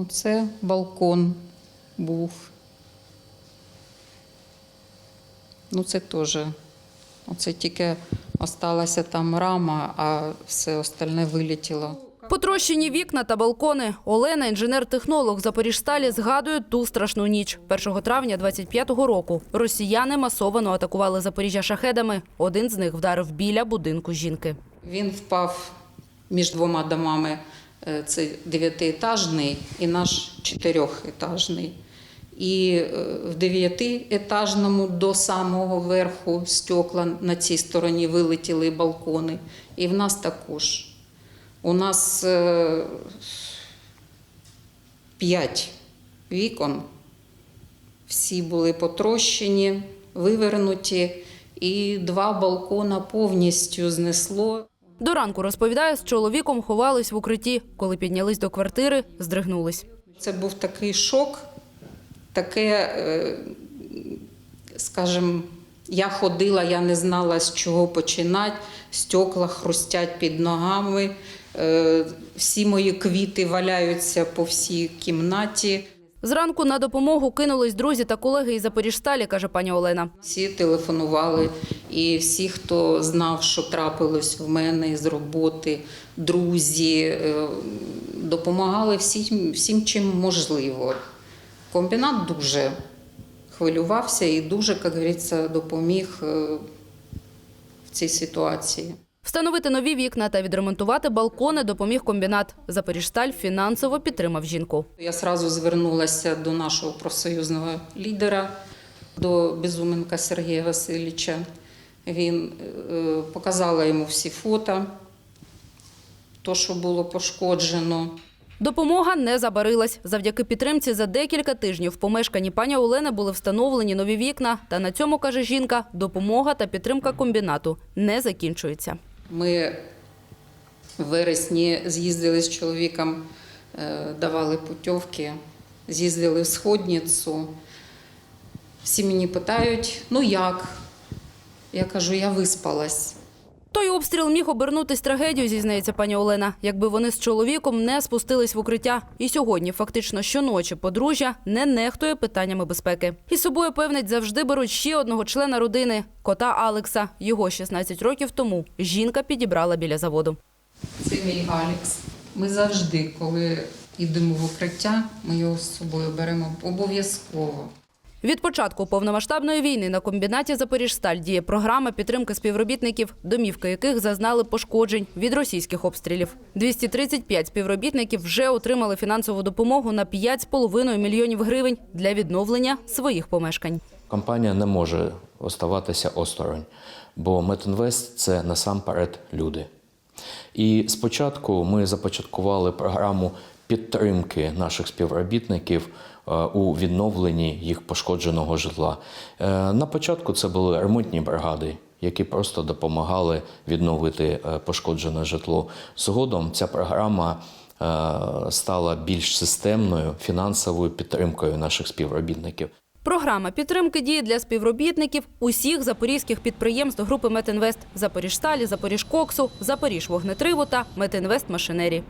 Оце балкон був. Ну, це теж. Оце тільки осталася там рама, а все остальне вилетіло. Потрощені вікна та балкони. Олена, інженер-технолог Запоріжсталі, згадує ту страшну ніч. 1 травня 25-го року росіяни масово атакували Запоріжжя шахедами. Один з них вдарив біля будинку жінки. Він впав між двома домами. Е, Це дев'ятиетажний і наш чотирьохетажний. І е, в дев'ятиетажному до самого верху стекла на цій стороні вилетіли балкони. І в нас також. У нас е, п'ять вікон. Всі були потрощені, вивернуті, і два балкона повністю знесло. До ранку, розповідає, з чоловіком ховались в укритті. Коли піднялись до квартири, здригнулись. Це був такий шок, таке, е, скажімо, я ходила, я не знала, з чого починати. Стекла хрустять під ногами, е, всі мої квіти валяються по всій кімнаті. Зранку на допомогу кинулись друзі та колеги із Запоріжсталі, каже пані Олена. Всі телефонували, і всі, хто знав, що трапилось в мене з роботи, друзі, е, допомагали всім, всім чим можливо. Комбінат дуже хвилювався і дуже, як говориться, допоміг е, в цій ситуації. Встановити нові вікна та відремонтувати балкони допоміг комбінат. Запоріжсталь фінансово підтримав жінку. Я одразу звернулася до нашого профсоюзного лідера, до Безуменка Сергія Васильовича. Він е, показала йому всі фото, то, що було пошкоджено. Допомога не забарилась. Завдяки підтримці за декілька тижнів в помешканні пані Олени були встановлені нові вікна. Та на цьому, каже жінка, допомога та підтримка комбінату не закінчується. Ми в вересні з'їздили з чоловіком, е, давали путівки, з'їздили в сходницю. Всі мені питають, ну як? Я кажу, я виспалась. Той обстріл міг обернутись трагедією, зізнається пані Олена, якби вони з чоловіком не спустились в укриття. І сьогодні, фактично щоночі, подружжя не нехтує питаннями безпеки. І собою певнить завжди беруть ще одного члена родини кота Алекса. Його 16 років тому жінка підібрала біля заводу. Це мій Алекс. Ми завжди, коли йдемо в укриття, ми його з собою беремо обов'язково. Від початку повномасштабної війни на комбінаті Запоріжсталь діє програма підтримки співробітників, домівки яких зазнали пошкоджень від російських обстрілів. 235 співробітників вже отримали фінансову допомогу на 5,5 мільйонів гривень для відновлення своїх помешкань. Компанія не може оставатися осторонь, бо Метінвест це насамперед люди. І спочатку ми започаткували програму підтримки наших співробітників у відновленні їх пошкодженого житла. Е, На початку це були ремонтні бригади, які просто допомагали відновити е, пошкоджене житло. Згодом ця програма е, стала більш системною фінансовою підтримкою наших співробітників. Програма підтримки діє для співробітників усіх запорізьких підприємств групи Метінвест Запоріжсталі, Запоріжкоксу, Запоріжвогнетриву та Метінвест Машинері.